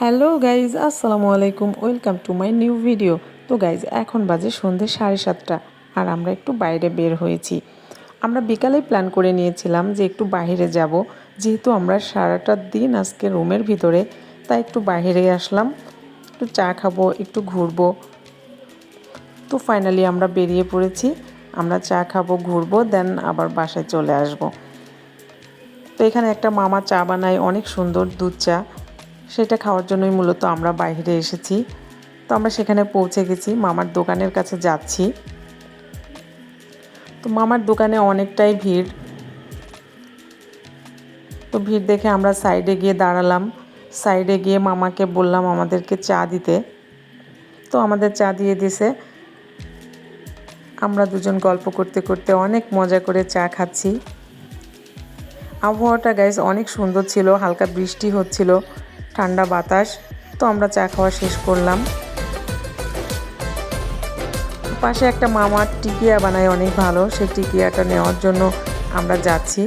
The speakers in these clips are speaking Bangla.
হ্যালো গাইজ, আসসালামু আলাইকুম, welcome to my new video. তো গাইজ, এখন বাজে সন্ধ্যে সাড়ে সাতটা আর আমরা একটু বাইরে বের হয়েছি। আমরা বিকালেই প্ল্যান করে নিয়েছিলাম যে একটু বাইরে যাব, যেহেতু আমরা সারাটা দিন আজকে রুমের ভিতরে, তাই একটু বাইরে আসলাম, একটু চা খাব, একটু ঘুরবো। তো ফাইনালি আমরা বেরিয়ে পড়েছি, আমরা চা খাব, ঘুরবো দেন আবার বাসায় চলে আসব। তো এখানে একটা মামা চা বানায়, অনেক সুন্দর দুধ চা। সেটা খাওয়ার জন্যই মূলত আমরা বাইরে এসেছি। তো আমরা সেখানে পৌঁছে গেছি, মামার দোকানের কাছে যাচ্ছি। তো মামার দোকানে অনেকটাই ভিড়। তো ভিড় দেখে আমরা সাইডে গিয়ে দাঁড়ালাম। সাইডে গিয়ে মামাকে বললাম আমাদেরকে চা দিতে। তো আমাদের চা দিয়ে দিছে। আমরা দুজন গল্প করতে করতে অনেক মজা করে চা খাচ্ছি। আবহাওয়াটা গাইজ অনেক সুন্দর ছিল, হালকা বৃষ্টি হচ্ছিল। ঠান্ডা বাতাস। তো আমরা চা খাওয়া শেষ করলাম। পাশে একটা মামার টিকিয়া বানায় অনেক ভালো, সেই টিকিয়াটা নেওয়ার জন্য আমরা যাচ্ছি।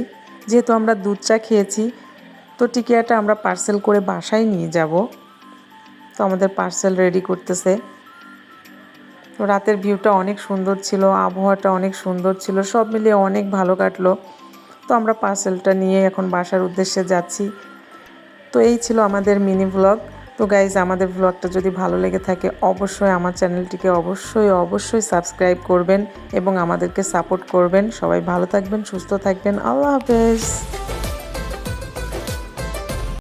যেহেতু আমরা দুধ চা খেয়েছি, তো টিকিয়াটা আমরা পার্সেল করে বাসায় নিয়ে যাব। তো আমাদের পার্সেল রেডি করতেছে। তো রাতের ভিউটা অনেক সুন্দর ছিল, আবহাওয়াটা অনেক সুন্দর ছিল, সব মিলিয়ে অনেক ভালো কাটলো। তো আমরা পার্সেলটা নিয়ে এখন বাসার উদ্দেশ্যে যাচ্ছি। তো এই ছিল আমাদের মিনি ব্লগ তো গাইজ আমাদের ব্লগটা যদি ভালো লেগে থাকে, অবশ্যই আমার চ্যানেলটিকে অবশ্যই অবশ্যই সাবস্ক্রাইব করবেন এবং আমাদেরকে সাপোর্ট করবেন। সবাই ভালো থাকবেন, সুস্থ থাকবেন। আল্লাহ হাফেজ।